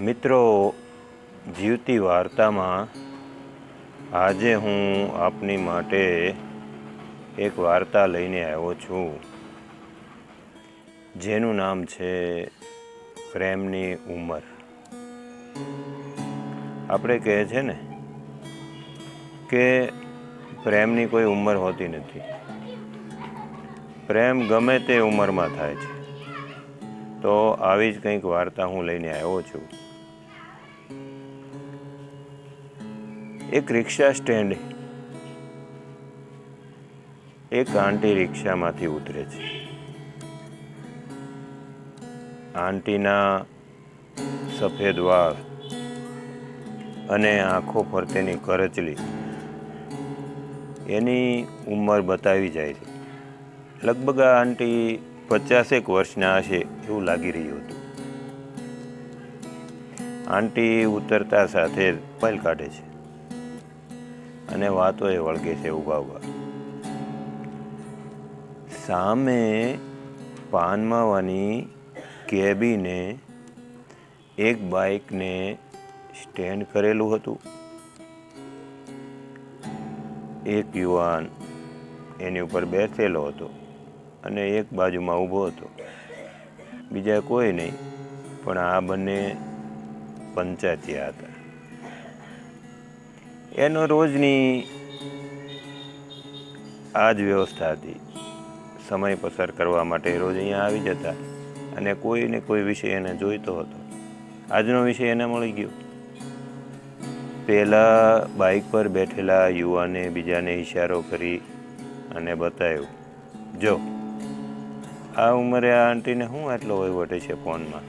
મિત્રો, જીવતી વાર્તામાં આજે હું આપની માટે એક વાર્તા લઈને આવ્યો છું, જેનું નામ છે પ્રેમની ઉંમર. આપણે કહે છે ને કે પ્રેમની કોઈ ઉંમર હોતી નથી. પ્રેમ ગમે તે ઉંમરમાં થાય છે. તો આવી જ કંઈક વાર્તા હું લઈને આવ્યો છું. એક રિક્ષા સ્ટેન્ડ એક આંટી રિક્ષામાંથી ઉતરે છે. આંટીના સફેદ વાળ અને આંખો ફરતેની કરચલી. એની ઉંમર બતાવી જાય છે. લગભગ આ આંટી પચાસેક વર્ષના હશે એવું લાગી રહ્યું હતું. આંટી ઉતરતા સાથે મોબાઈલ કાઢે છે. અને વાતો એ વળગે છે ઊભા ઊભા સામે પાનમાવાની કેબીને એક બાઇકને સ્ટેન્ડ કરેલું હતું. એક યુવાન એની ઉપર બેસેલો હતો અને એક બાજુમાં ઊભો હતો. બીજા કોઈ નહીં, પણ આ બંને પંચાયતીયા હતા. એનો રોજની આ જ વ્યવસ્થા હતી સમય પસાર કરવા માટે રોજ અહીંયા આવી જતા અને કોઈને કોઈ વિષય એને જોઈતો હતો. આજનો વિષય એને મળી ગયો. પહેલાં બાઇક પર બેઠેલા યુવાને બીજાને ઇશારો કરી અને બતાવ્યું, જો, આ ઉંમરે આ આંટીને શું આટલો વહીવટે છે ફોનમાં?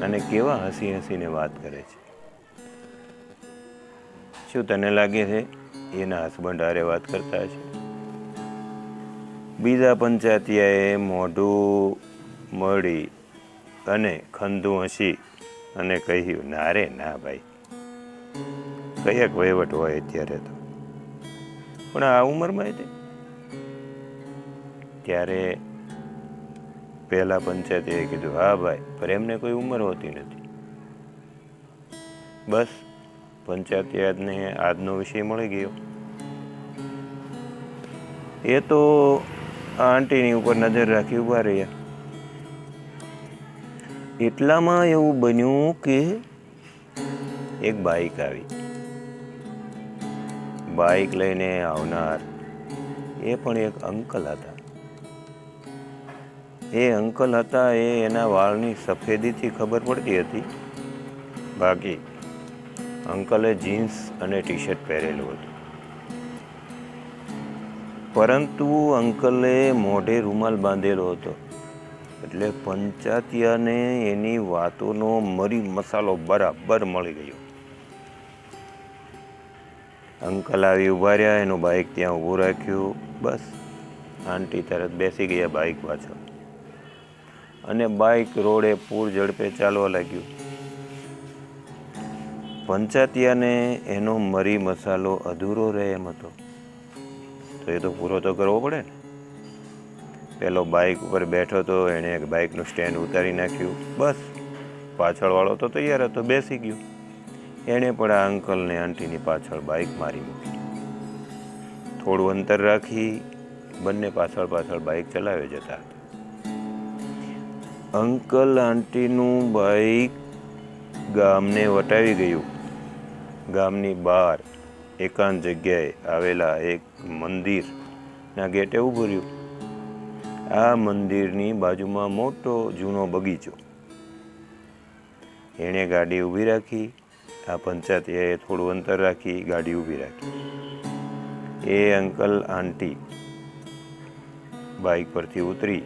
અને કેવા હસી હસીને વાત કરે છે. શું તને લાગે છે? એના હસબન્ડ હારે વાત કરતા છે બીજા પંચાયતીએ મોઢું મળી અને ખંધું હસી અને કહ્યું, ના રે, ના ભાઈ. કયાક વહીવટ હોય અત્યારે તો. પણ આ ઉંમરમાં હતી ત્યારે પહેલા પંચાયતે કીધું, હા ભાઈ પ્રેમને કોઈ ઉંમર હોતી નથી. બસ પંચાયતીયાદને આજનો વિષય મળી ગયો. એ તો આંટીની ઉપર નજર રાખી ઊભા રહ્યા. એટલામાં એવું બન્યું કે એક બાઈક આવી. બાઈક લઈને આવનાર એ પણ એક અંકલ હતા. એ અંકલ હતા એ એના વાળની સફેદીથી ખબર પડતી હતી. બાકી અંકલે જીન્સ અને ટી શર્ટ પહેરેલું હતું. પરંતુ અંકલે મોઢે રૂમાલ બાંધેલો હતો. એટલે પંચાતિયાને એની વાતોનો મરી મસાલો બરાબર મળી ગયો. અંકલ આવી ઊભા રહ્યા, એનું બાઇક ત્યાં ઊભું રાખ્યું. બસ, આંટી તરત બેસી ગયા બાઇક પાછળ. અને બાઇક રોડે પૂર ઝડપે ચાલવા લાગ્યું. પંચાતિયાને એનો મરી મસાલો અધૂરો રહે એમ હતો. તો એ તો પૂરો તો કરવો પડે ને. પેલો બાઇક ઉપર બેઠો તો એણે એક બાઇકનું સ્ટેન્ડ ઉતારી નાખ્યું. બસ, પાછળવાળો તો તૈયાર હતો, બેસી ગયો. એણે પણ આ અંકલને આંટીની પાછળ બાઇક મારી મૂકી. થોડું અંતર રાખી બંને પાછળ પાછળ બાઇક ચલાવે જતા અંકલ આંટીનું બાઇક ગામને વટાવી ગયું. ગામની બહાર એકાંત જગ્યાએ આવેલા એક મંદિરના ગેટે ઊભું રહ્યું. આ મંદિરની બાજુમાં મોટો જૂનો બગીચો. એણે ગાડી ઊભી રાખી, આ પંચાયતીએ થોડું અંતર રાખી ગાડી ઊભી રાખી. એ અંકલ આંટી બાઇક પરથી ઉતરી.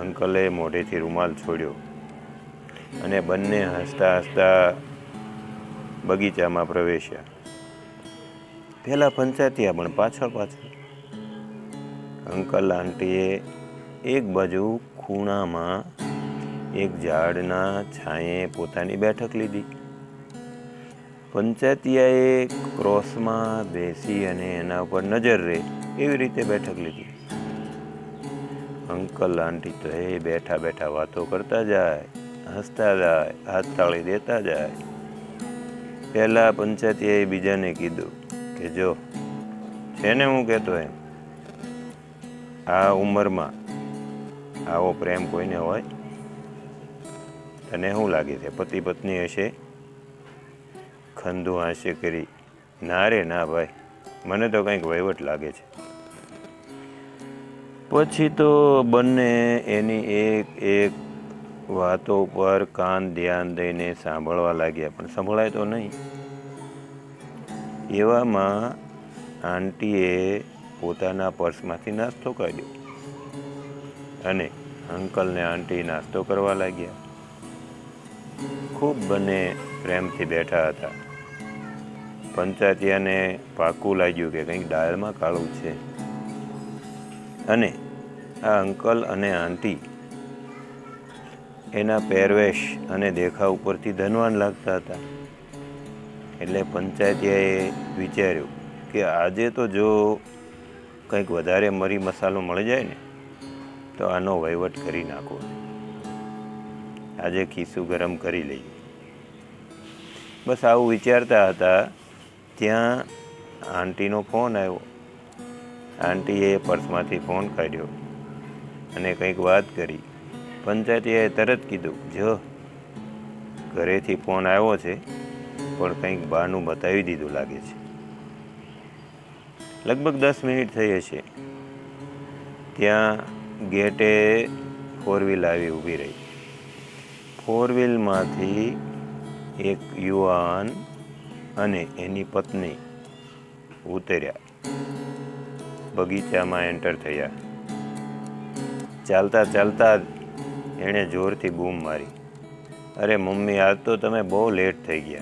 અંકલે મોઢેથી રૂમાલ છોડ્યો. અને બંને હસતા હસતા બગીચામાં પ્રવેશ્યા. પહેલા પંચાયતીયા, પણ પાછળ પાછળ. અંકલ આંટીએ એક બાજુ ખૂણામાં એક ઝાડના છાંયે પોતાની બેઠક લીધી. પંચાયતીયાએ ક્રોસમાં બેસી અને એના ઉપર નજર રહે એવી રીતે બેઠક લીધી. અંકલ આંટી તો એ બેઠા બેઠા વાતો કરતા જાય. હસતા જાય હાથ તાળી દેતા જાય. પહેલાં પંચાયતીએ બીજાને કીધું કે, જો છે હું કહેતો એમ, આ ઉંમરમાં આવો પ્રેમ કોઈને હોય, તને શું લાગે છે? પતિ પત્ની હશે? ખંધુ હાશે કરી, ના રે, ના ભાઈ, મને તો કંઈક વહીવટ લાગે છે. પછી તો બંને એની એક એક વાતો પર કાન ધ્યાન દઈને સાંભળવા લાગ્યા, પણ સંભળાય તો નહીં. એવામાં આંટીએ પોતાના પર્સમાંથી નાસ્તો કાઢ્યો અને અંકલને આંટી નાસ્તો કરવા લાગ્યા. ખૂબ બંને પ્રેમથી બેઠા હતા. પંચાતિયાને પાકું લાગ્યું કે કંઈક ડાયરમાં કાળું છે. અને આ અંકલ અને આંટી એના પહેરવેશ અને દેખાવ ઉપરથી ધનવાન લાગતા હતા. એટલે પંચાયતીયાએ વિચાર્યું કે આજે તો જો કંઈક વધારે મરી મસાલો મળી જાય ને, તો આનો વહીવટ કરી નાખો. આજે ખીસું ગરમ કરી લઈએ. બસ આવું વિચારતા હતા. ત્યાં આંટીનો ફોન આવ્યો. આંટીએ પર્સમાંથી ફોન કાઢ્યો અને કંઈક વાત કરી. પંચાયતીએ તરત કીધું, જો ઘરેથી ફોન આવ્યો છે, પણ કંઈક બહારનું બતાવી દીધું લાગે છે. લગભગ દસ મિનિટ થઈ હશે. ત્યાં ગેટે ફોર વ્હીલ આવી ઊભી રહી. ફોર વ્હીલમાંથી એક યુવાન અને એની પત્ની ઉતર્યા. બગીચામાં એન્ટર થયા. ચાલતા ચાલતા જ એણે જોરથી બૂમ મારી. અરે મમ્મી, આજ તો તમે બહુ લેટ થઈ ગયા.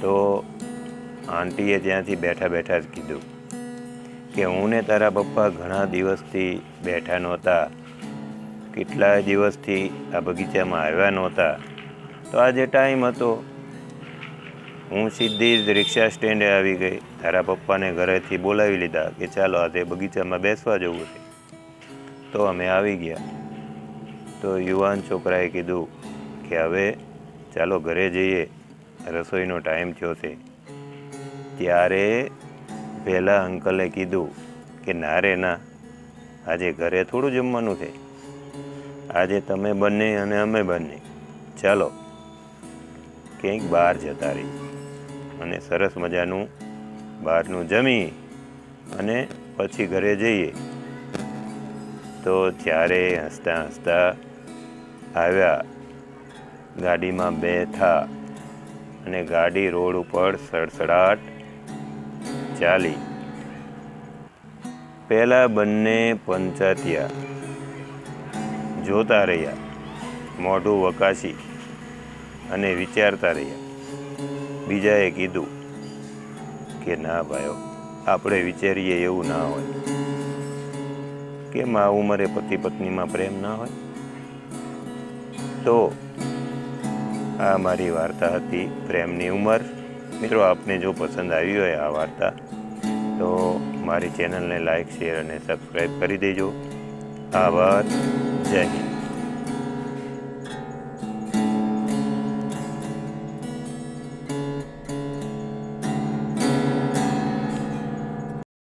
તો આંટીએ ત્યાંથી બેઠા બેઠા જ કીધું કે હું ને તારા પપ્પા ઘણા દિવસથી બેઠા નહોતા. કેટલાય દિવસથી આ બગીચામાં આવ્યા નહોતા. તો આજે ટાઈમ હતો. હું સીધી જ રિક્ષા સ્ટેન્ડે આવી ગઈ. તારા પપ્પાને ઘરેથી બોલાવી લીધા કે ચાલો આજે બગીચામાં બેસવા જવું છે. તો અમે આવી ગયા. તો યુવાન છોકરાએ કીધું કે હવે ચાલો ઘરે જઈએ. રસોઈનો ટાઈમ થયો છે. ત્યારે પહેલાં અંકલે કીધું કે ના રે ના, આજે ઘરે થોડું જમવાનું છે. આજે તમે બંને અને અમે બંને. ચાલો, ક્યાંક બહાર જતા રહી. અને સરસ મજાનું બહારનું જમી અને પછી ઘરે જઈએ. તો ત્યારે હસતા હસતા આવ્યા, ગાડીમાં બેઠા અને ગાડી રોડ ઉપર સડસડાટ ચાલી. પહેલા બંને પંચાતિયા જોતા રહ્યા, મોઢું વકાશી અને વિચારતા રહ્યા. બીજાએ કીધું કે, ના ભાઈઓ, આપણે વિચારીએ એવું ના હોય. કેમ આ ઉંમરે પતિ પત્નીમાં પ્રેમ ના હોય? તો આ મારી વાર્તા હતી પ્રેમની ઉંમર. મિત્રો, આપને જો પસંદ આવી હોય આ વાર્તા, તો મારી ચેનલને લાઈક, શેર અને સબસ્ક્રાઈબ કરી દેજો. આભાર. જય હિન્દ.